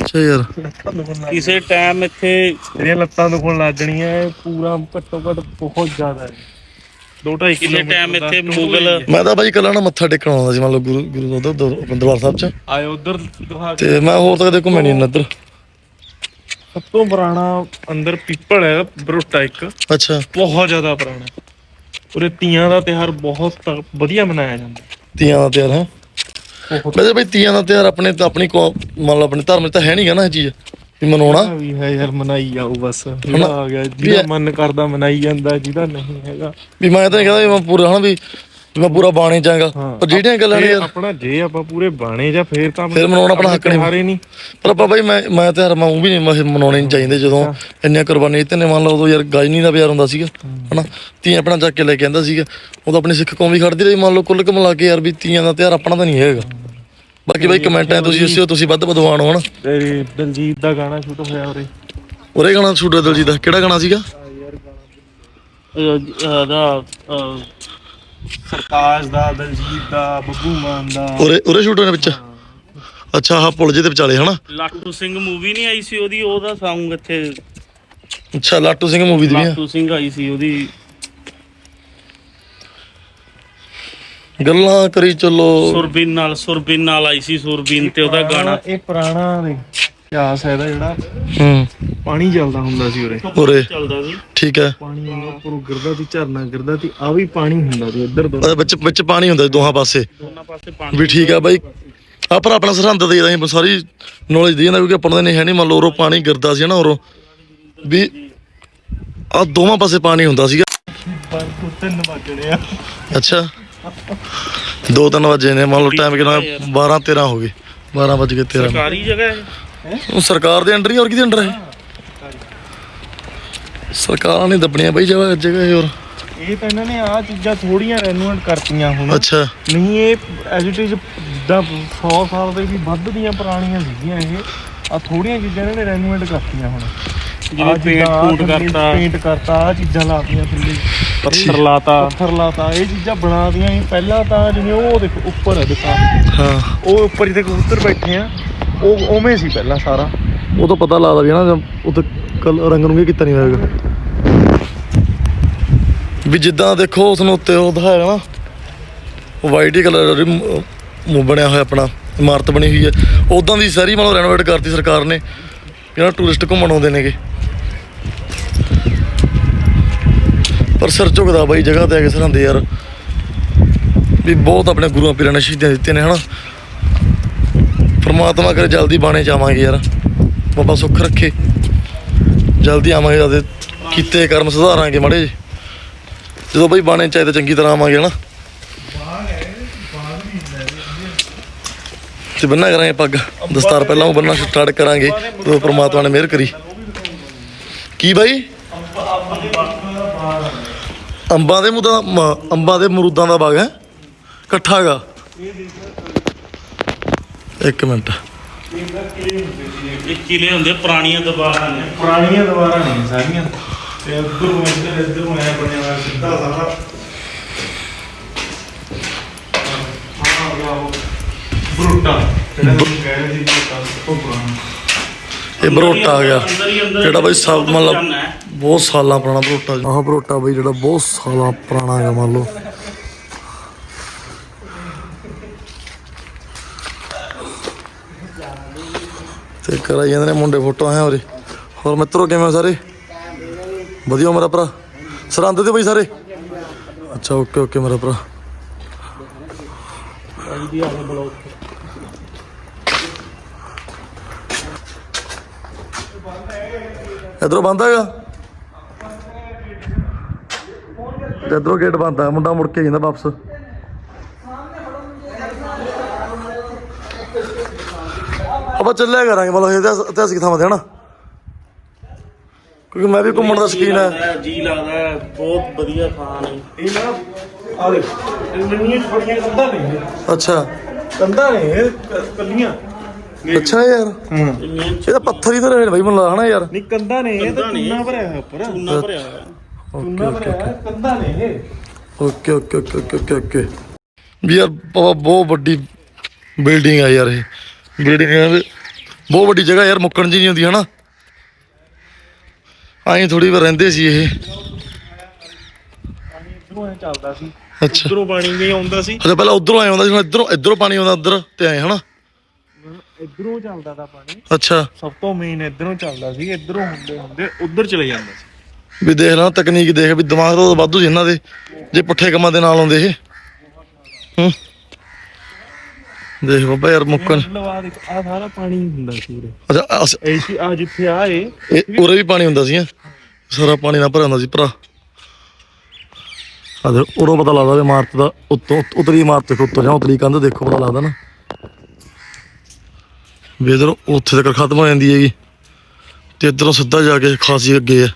ਅੱਛਾ ਯਾਰ। ਲੱਤਾਂ ਦੁਖਣ ਲੱਗ ਕਿਸੇ ਟਾਈਮ ਇੱਥੇ ਤੇਰੀਆਂ ਲੱਤਾਂ ਦੁਖਣ ਲੱਗ ਜਾਣੀਆਂ ਇਹ ਪੂਰਾ ਘੱਟੋ ਘੱਟ ਬਹੁਤ ਜ਼ਿਆਦਾ ਹੈ। 2.5 ਕਿਸੇ ਕਿਲੋਮੀਟਰ ਟਾਈਮ ਦਾ ਇੱਥੇ tour ਹੀ ਮੁਗਲ ਹੈ। ਮੈਂ ਤਾਂ ਬਾਈ ਕੱਲਾ ਨਾ ਮੱਥਾ ਟੇਕਣ ਆਉਂਦਾ ਸੀ ਮੰਨ ਲਓ ਗੁਰੂ ਗੁਰੂ ਉਧਰ ਦਰਬਾਰ ਸਾਹਿਬ 'ਚ। ਆਏ ਉਧਰ ਦਿਖਾ ਕੇ। ਤੇ ਮੈਂ ਹੋਰ ਤਾਂ ਕਦੇ ਘੁੰਮੇ ਨਹੀਂ ਇੰਨਾ ਇੱਧਰ। ਸਭ ਤੋਂ ਪੁਰਾਣਾ ਅੰਦਰ ਪੀਪਲ ਹੈ ਬਰੋਟਾ ਇੱਕ। ਅੱਛਾ। ਬਹੁਤ ਜ਼ਿਆਦਾ ਪੁਰਾਣਾ। ਉਰੇ ਤੀਆਂ ਦਾ ਤਿਹਾਰ ਬਹੁਤ ਤ- ਵਧੀਆ ਮਨਾਇਆ ਜਾਂਦਾ। ਤੀਆਂ ਦਾ ਤਿਆਰ ਹੈ? ਵੈਸੇ ਬਈ ਤੀਆਂ ਦਾ ਤਿਆਰ ਆਪਣੇ ਤਾਂ ਆਪਣੀ ਕੌਮ- ਮੰਨ ਲਓ ਆਪਣੇ ਧਰਮ 'ਚ ਤਾਂ ਹੈ ਨਹੀਂਗਾ ਨਾ ਇਹ ਚੀਜ਼ ਵੀ ਮਨਾਉਣਾ। ਵੀ ਹੈ ਯਾਰ ਮਨਾਈ ਜਾਓ ਬਸ? ਜਿਹੜਾ ਆ ਗਿਆ ਜਿਹਦਾ ਮਨ ਕਰਦਾ ਮਨਾਈ ਜਾਂਦਾ ਜਿਹਦਾ ਨਹੀਂ ਹੈਗਾ। ਵੀ ਮੈਂ ਤਾਂ ਕਹਿੰਦਾ ਵੀ ਮੈਂ ਪੂਰਾ ਹਨਾ ਵੀ ਵੀ ਮੈਂ ਪੂਰਾ ਬਾਣੇ ਹਾਂ। ਪਰ ਜਿਹੜੀਆਂ ਗੱਲਾਂ ਨੇ ਯਾਰ ਆਪਣਾ ਜੇ ਆਪਾਂ ਪੂਰੇ ਬਾਣੇ ਜਾਂ ਫੇਰ ਤਾਂ ਫਿਰ ਮਨਾਉਣਾ ਆਪਣਾ ਹੱਕ ਨਹੀਂ। ਹਾਰੇ ਨਹੀਂ। ਪਰ ਆਪਾਂ ਬਈ ਮੈਂ ਮੈਂ ਤੇ ਹਰ ਮੈਂ ਉਹ ਵੀ ਨਹੀਂ ਮੈਂ ਮਨਾਉਣੇ ਨਹੀਂ ਚਾਹੀਦੇ ਜਦੋਂ ਇੰਨੀਆਂ ਕੁਰਬਾਨੀਆਂ ਤੇ ਨੇ। ਮੰਨ ਲਓ ਉਦੋਂ ਯਾਰ ਗਾਜਨੀ ਦਾ ਪਿਆਰ ਹੁੰਦਾ ਸੀਗਾ ਹਨਾ? ਤੀਆਂ ਆਪਣਾ ਚੱਕ ਕੇ ਲੈ ਕੇ ਆਂਦਾ ਸੀਗਾ। ਉਦੋਂ ਆਪਣੀ ਸਿੱਖ ਕੌਮ ਵੀ ਖੜਦੀ ਰਹੀ। ਮੰਨ ਲਓ ਕੁੱਲ ਕੁ ਮਿਲਾ ਕੇ ਯਾਰ ਵੀ ਤੀਆਂ ਦਾ ਤਿਉਹਾਰ ਆਪਣਾ ਤਾਂ ਨਹੀਂ ਹੈਗਾ। ਬਾਕੀ ਬਈ ਕਮੈਂਟਾਂ ਤੁਸੀਂ ਦੱਸਿਓ ਤੁਸੀਂ ਵੱਧ ਵਧਵਾਣ ਹੋ ਹਨਾ? ਤੇਰੀ ਦਲਜੀਤ ਦਾ ਗਾਣਾ ਸ਼ੂਟ ਹੋਇਆ ਉਰੇ। ਉਰੇ ਗਾਣਾ ਛੂਟ ਦਿਲਜੀਤ ਦਾ। ਕਿਹੜਾ ਗਾਣਾ ਸੀਗਾ? ਦਾ ਸਰਤਾਜ ਦਾ ਦਲਜੀਤ ਦਾ ਬੱਬੂ ਮਾਨ ਦਾ। ਉਰੇ ਉਰੇ ਸ਼ੂਟ ਹੋਣੇ ਵਿੱਚ? ਅੱਛਾ ਆਹ ਪੁਲ ਜਿਹੇ ਦੇ ਵਿਚਾਲੇ ਹਨਾ? ਲਾਟੂ ਸਿੰਘ ਮੂਵੀ ਨਹੀਂ ਆਈ ਸੀ ਉਹਦੀ ਉਹਦਾ Song ਇੱਥੇ ਅੱਛਾ ਲਾਟੂ ਸਿੰਘ ਮੂਵੀ ਦੀ ਵੀ ਆ। ਲਾਟੂ ਸਿੰਘ ਆਈ ਸੀ ਉਹਦੀ। ਗੱਲਾਂ ਕਰੀ ਚੱਲੋ। ਸੁਰਬੀਨ ਨਾਲ ਸੁਰਬੀਨ ਨਾਲ ਆਈ ਸੀ ਸੁਰਬੀਨ ਤੇ ਉਹਦਾ ਗਾਣਾ। ਇਹ ਪੁਰਾਣਾ ਇਤਿਹਾਸ ਹੈ ਇਹਦਾ ਜਿਹੜਾ। ਹੂੰ। ਪਾਣੀ ਚੱਲਦਾ ਹੁੰਦਾ ਸੀ ਉਰੇ। ਉਰੇ। ਚੱਲਦਾ ਸੀ। ਠੀਕ ਹੈ। ਪਾਣੀ ਉੱਪਰੋਂ ਗਿਰਦਾ ਸੀ ਝਰਨਾ ਗਿਰਦਾ ਸੀ ਆ ਵੀ ਪਾਣੀ ਹੁੰਦਾ ਸੀ ਇੱਧਰ ਦੋ ਉਹਦੇ ਵਿੱਚ ਵਿੱਚ ਪਾਣੀ ਹੁੰਦਾ ਸੀ ਦੋਹਾਂ ਪਾਸੇ। ਦੋਨਾਂ ਪਾਸੇ ਪਾਣੀ ਵੀ ਠੀਕ ਆ ਬਾਈ। ਆ ਪਰ ਆਪਣਾ ਸਰਹੰਦ ਦੇ ਅਸੀਂ ਸਾਰੀ ਨੌਲੇਜ ਦੇ ਜਾਂਦਾ ਕਿਉਂਕਿ ਆਪਾਂ ਨੂੰ ਨਹੀਂ ਹੈ ਨਹੀਂ ਮੰਨ ਲਓ ਉਰੋਂ ਪਾਣੀ ਗਿਰਦਾ ਸੀ ਨਾ ਉਰੋਂ। ਵੀ ਆ ਦੋਵਾਂ ਪਾਸੇ ਪਾਣੀ ਹੁੰਦਾ ਸੀਗਾ। ਤਿੰਨ ਵੱਜਣੇ ਆ। ਅੱਛਾ। ਦੋ ਤਿੰਨ ਵਜੇ ਨੇ ਮੰਨ ਲਓ ਟਾਈਮ ਕਿੰਨਾ 12 13 ਹੋ ਗਏ। 12 ਵਜ ਕੇ 13 ਸਰਕਾਰੀ ਜਗ੍ਹਾ ਹੈ। ਉਹ ਸਰਕਾਰ ਦੇ ਅੰਡਰ ਹੀ ਹੋਰ ਕਿਹਦੇ ਅੰਡਰ ਹੈ? ਸਰਕਾਰਾਂ ਨੇ ਦੱਬਣੀਆਂ ਬਈ ਜਗ੍ਹਾ ਜਗ੍ਹਾ ਇਹ ਹੋਰ। ਇਹ ਤਾਂ ਇਹਨਾਂ ਨੇ ਆ ਚੀਜ਼ਾਂ ਥੋੜੀਆਂ ਰੈਨੂਏਟ ਕਰਤੀਆਂ ਹੁਣ। ਅੱਛਾ। ਨਹੀਂ ਇਹ ਐਜ਼ ਇਟ ਇਜ਼ ਜਿੱਦਾਂ 100 ਸਾਲ ਦੇ ਵੀ ਵੱਧ ਦੀਆਂ ਪੁਰਾਣੀਆਂ ਸੀਗੀਆਂ ਇਹ ਆ ਥੋੜੀਆਂ ਚੀਜ਼ਾਂ ਇਹਨਾਂ ਨੇ ਰੈਨੂਏਟ ਕਰਤੀਆਂ ਹੁਣ। ਜਿਵੇਂ ਪੇਂਟ ਪੂੰਟ ਕਰਤਾ। ਪੇਂਟ ਕਰਤਾ ਆ ਚੀਜ਼ਾਂ ਲਾਤੀਆਂ ਥੱਲੇ। ਪੱਥਰ ਲਾਤਾ। ਪੱਥਰ ਲਾਤਾ ਇਹ ਚੀਜ਼ਾਂ ਬਣਾਤੀਆਂ ਸੀ। ਪਹਿਲਾਂ ਤਾਂ ਜਿਵੇਂ ਉਹ ਦੇਖੋ ਉੱਪਰ ਹੈ ਦੁਕਾਨ। ਹਾਂ। ਉਹ ਉੱਪਰ ਜਿੱਥੇ ਕਬੂਤਰ ਬੈਠੇ ਆ ਉਹ ਉਵੇਂ ਸੀ ਪਹਿਲਾਂ ਸਾਰਾ। ਉਹ ਤਾਂ ਪਤਾ ਲੱਗਦਾ ਵੀ ਨਾ ਉਹ ਤੇ ਕਲ ਰੰਗ ਨੂੰ ਕੀਤਾ ਨਹੀਂ ਹੋਏਗਾ। ਵੀ ਜਿੱਦਾਂ ਦੇਖੋ ਉਸ ਨੂੰ ਉੱਤੇ ਉਹ ਦਿਖਾਇਆ ਨਾ ਵਾਈਟ ਹੀ ਕਲਰ ਬਣਿਆ ਹੋਇਆ ਆਪਣਾ, ਇਮਾਰਤ ਬਣੀ ਹੋਈ ਹੈ। ਉਦਾਂ ਦੀ ਸਾਰੀ ਮਤਲਬ ਰੈਨੋਵੇਟ ਕਰਤੀ ਸਰਕਾਰ ਨੇ ਜਿਹੜਾ ਟੂਰਿਸਟ ਘੁੰਮਣ ਆਉਂਦੇ ਨੇਗੇ। ਪਰ ਸਰ ਝੁਕਦਾ ਬਾਈ ਜਗ੍ਹਾ ਤੇ ਆ ਕੇ ਸਰਹੰਦੇ ਯਾਰ। ਵੀ ਬਹੁਤ ਆਪਣੇ ਗੁਰੂਆਂ ਪੀਰਾਂ ਨੇ ਸ਼ਹੀਦੀਆਂ ਦਿੱਤੀਆਂ ਨੇ, ਹਨਾ? ਪਰਮਾਤਮਾ ਕਰੇ ਜਲਦੀ ਬਾਣੇ ਜਾਵਾਂਗੇ ਯਾਰ। ਬਾਬਾ ਸੁੱਖ ਰੱਖੇ। ਜਲਦੀ ਆਵਾਂਗੇ ਜਦ ਕੀਤੇ ਕਰਮ ਸੁਧਾਰਾਂਗੇ ਮੜੇ ਜੇ ਜਦੋਂ ਬਈ ਬਾਣੇ ਚ ਆਏ ਤਾਂ ਚੰਗੀ ਤਰ੍ਹਾਂ ਆਵਾਂਗੇ ਹਨਾ। ਤੇ ਬੰਨਾ ਕਰਾਂਗੇ ਪੱਗ। ਦਸਤਾਰ ਪਹਿਲਾਂ ਉਹ ਬੰਨਾ ਸਟਾਰਟ ਕਰਾਂਗੇ ਤੇ ਪ੍ਰਮਾਤਮਾ ਨੇ ਮਿਹਰ ਕਰੀ। ਕੀ ਬਾਈ? ਅੰਬਾਂ ਦੇ ਮੁੱਦਾ ਅੰਬਾਂ ਦੇ ਮਰੂਦਾਂ ਦਾ ਬਾਗ ਹੈ। ਇਕੱਠਾ ਹੈਗਾ ਇੱਕ ਮਿੰਟ। ਇਹ ਕਿਲੇ ਹੁੰਦੇ ਪੁਰਾਣੀਆਂ ਦਬਾਰਾਂ ਨੇ। ਪੁਰਾਣੀਆਂ ਦੀਵਾਰਾਂ ਨਹੀਂ ਸਾਰੀਆਂ। ਤੇ ਉੱਧਰੋਂ ਇੱਧਰ ਇੱਧਰੋਂ ਐ ਬਣਿਆ ਹੋਇਆ ਸਿੱਧਾ ਸਾਰਾ। ਆਹ ਗਿਆ ਉਹ। ਬਰੂਟਾ। ਜਿਹੜਾ ਤੁਸੀਂ ਕਹਿ ਰਹੇ ਸੀ ਬਰੂਟਾ ਉਹ ਪੁਰਾਣਾ। ਇਹ ਬਰੋਟਾ ਆ ਗਿਆ। ਹੀ ਜਿਹੜਾ ਬਈ ਸਭ ਮਤਲਬ ਹੈ। ਬਹੁਤ ਸਾਲਾਂ ਪੁਰਾਣਾ ਬਰੋਟਾ ਆਹ ਬਰੋਟਾ ਬਈ ਜਿਹੜਾ ਬਹੁਤ ਸਾਲਾਂ ਪੁਰਾਣਾ ਹੈਗਾ ਮੰਨ ਲਓ। ਤੇ ਕਰਾਈ ਜਾਂਦੇ ਨੇ ਮੁੰਡੇ ਫੋਟੋ ਆਏ ਹੋਰੇ ਹੋਰ ਮਿੱਤਰੋ ਕਿਵੇਂ ਹੋ ਸਾਰੇ? ਵਧੀਆ ਮੇਰਾ ਭਰਾ? ਸਰਹੰਦ ਤੇ ਬਈ ਸਾਰੇ? ਅੱਛਾ ਓਕੇ ਓਕੇ ਮੇਰਾ ਭਰਾ। ਇਧਰੋਂ ਬੰਦ ਹੈਗਾ? ਤੇ ਇਧਰੋਂ ਗੇਟ ਬੰਦ ਆ, ਮੁੰਡਾ ਮੁੜ ਕੇ ਜਾਂਦਾ ਵਾਪਸ। ਆਪਾਂ ਚੱਲਿਆ ਕਰਾਂਗੇ, ਮਤਲਬ ਇਤਿਹਾਸਿਕ ਥਾਵਾਂ ਤੇ, ਹਨਾ? ਕਿਉਂਕਿ ਮੈਂ ਵੀ ਘੁੰਮਣ ਦਾ ਸ਼ੌਕੀਨ ਹੈ। ਜੀ ਲੱਗਦਾ ਬਹੁਤ ਵਧੀਆ ਥਾਂ ਨੇ। ਇਹ ਨਾ ਆ ਦੇ ਨੰਨੀਆਂ ਛੋਟੀਆਂ ਕੰਧਾਂ ਨਹੀਂ ਇਹ। ਅੱਛਾ। ਕੰਧਾਂ ਨੇ ਕੱਲੀਆਂ। ਅੱਛਾ ਯਾਰ। ਹਾਂ। ਇਹ ਤਾਂ ਪੱਥਰ ਹੀ ਤਾਂ ਰਹੇ ਨੇ ਬਾਈ ਮੈਨੂੰ ਲੱਗਦਾ ਹਨਾ ਯਾਰ। ਨਹੀਂ ਕੰਧਾਂ ਨੇ ਇਹ ਤਾਂ ਨੇ। ਚੂਨਾ ਭਰਿਆ ਹੋਇਆ ਉੱਪਰ। ਚੂਨਾ ਭਰਿਆ ਹੋਇਆ। ਚੂਨਾ ਭਰਿਆ ਹੋਇਆ ਕੰਧਾਂ ਨੇ ਇਹ। Okay okay okay okay okay okay. ਵੀ ਯਾਰ ਬਹੁਤ ਵੱਡੀ ਬਿਲਡਿੰਗ ਆ ਯਾਰ ਇਹ। ਬਿਲਡਿੰਗ ਬਹੁਤ ਵੱਡੀ ਜਗ੍ਹਾ ਯਾਰ ਮੁੱਕਣ ਜੀ ਨਹੀਂ ਹੁੰਦੀ ਹਨਾ? ਆਈ ਥੋੜੀ ਵਾਰ ਰਹਿੰਦੇ ਸੀ ਇਹ। ਇਧਰੋਂ ਐ ਚੱਲਦਾ ਸੀ। ਅੱਛਾ। ਇਧਰੋਂ ਪਾਣੀ ਨਹੀਂ ਆਉਂਦਾ ਸੀ। ਅੱਛਾ ਪਹਿਲਾਂ ਉਧਰੋਂ ਆਇਆ ਹੁੰਦਾ ਸੀ ਹੁਣ ਇਧਰੋਂ ਇਧਰੋਂ ਪਾਣੀ ਆਉਂਦਾ ਉਧਰ ਤੇ ਆਏ ਹਨਾ? ਇਧਰੋਂ ਚੱਲਦਾ ਤਾਂ ਪਾਣੀ। ਅੱਛਾ। ਸਭ ਤੋਂ ਮੇਨ ਇਧਰੋਂ ਚੱਲਦਾ ਸੀ ਇਧਰੋਂ ਹੁੰਦੇ ਹੁੰਦੇ ਉਧਰ ਚਲੇ ਜਾਂਦਾ ਸੀ। ਵੀ ਦੇਖ ਲਾ ਤਕਨੀਕ ਦੇਖ ਵੀ ਦਿਮਾਗ ਤਾਂ ਵਾਧੂ ਸੀ ਇਹਨਾਂ ਦੇ ਜੇ ਪੁੱਠੇ ਕੰਮਾਂ ਦੇ ਨਾਲ ਆਉਂਦੇ ਇਹ। ਹੂੰ। ਦੇਖ ਬਾਬਾ ਯਾਰ ਮੁੱਕਣ। ਲਵਾ ਦੇ ਆ ਸਾਰਾ ਪਾਣੀ ਹੁੰਦਾ ਸੀ ਉਰੇ। ਅੱਛਾ ਐਸੀ ਆ ਜਿੱਥੇ ਆ ਇਹ ਉਰੇ ਵੀ ਪਾਣੀ ਹੁੰਦਾ ਸੀ। ਸਾਰਾ ਪਾਣੀ ਨਾਲ ਭਰਿਆ ਹੁੰਦਾ ਸੀ ਭਰਾ। ਆ ਦੇ ਉਰੋਂ ਪਤਾ ਲੱਗਦਾ ਵੀ ਇਮਾਰਤ ਦਾ ਉੱਤੋਂ ਉਤਰੀ ਇਮਾਰਤ ਦੇਖੋ ਉੱਤੋਂ ਜਾਂ ਉਤਰੀ ਕੰਧ ਦੇਖੋ ਪਤਾ ਲੱਗਦਾ ਨਾ। ਵੀ ਇਧਰੋਂ ਉੱਥੇ ਤੱਕ ਖਤਮ ਹੋ ਜਾਂਦੀ ਹੈਗੀ। ਤੇ ਇਧਰੋਂ ਸਿੱਧਾ ਜਾ ਕੇ ਖਾਸੀ ਅੱਗੇ ਹੈ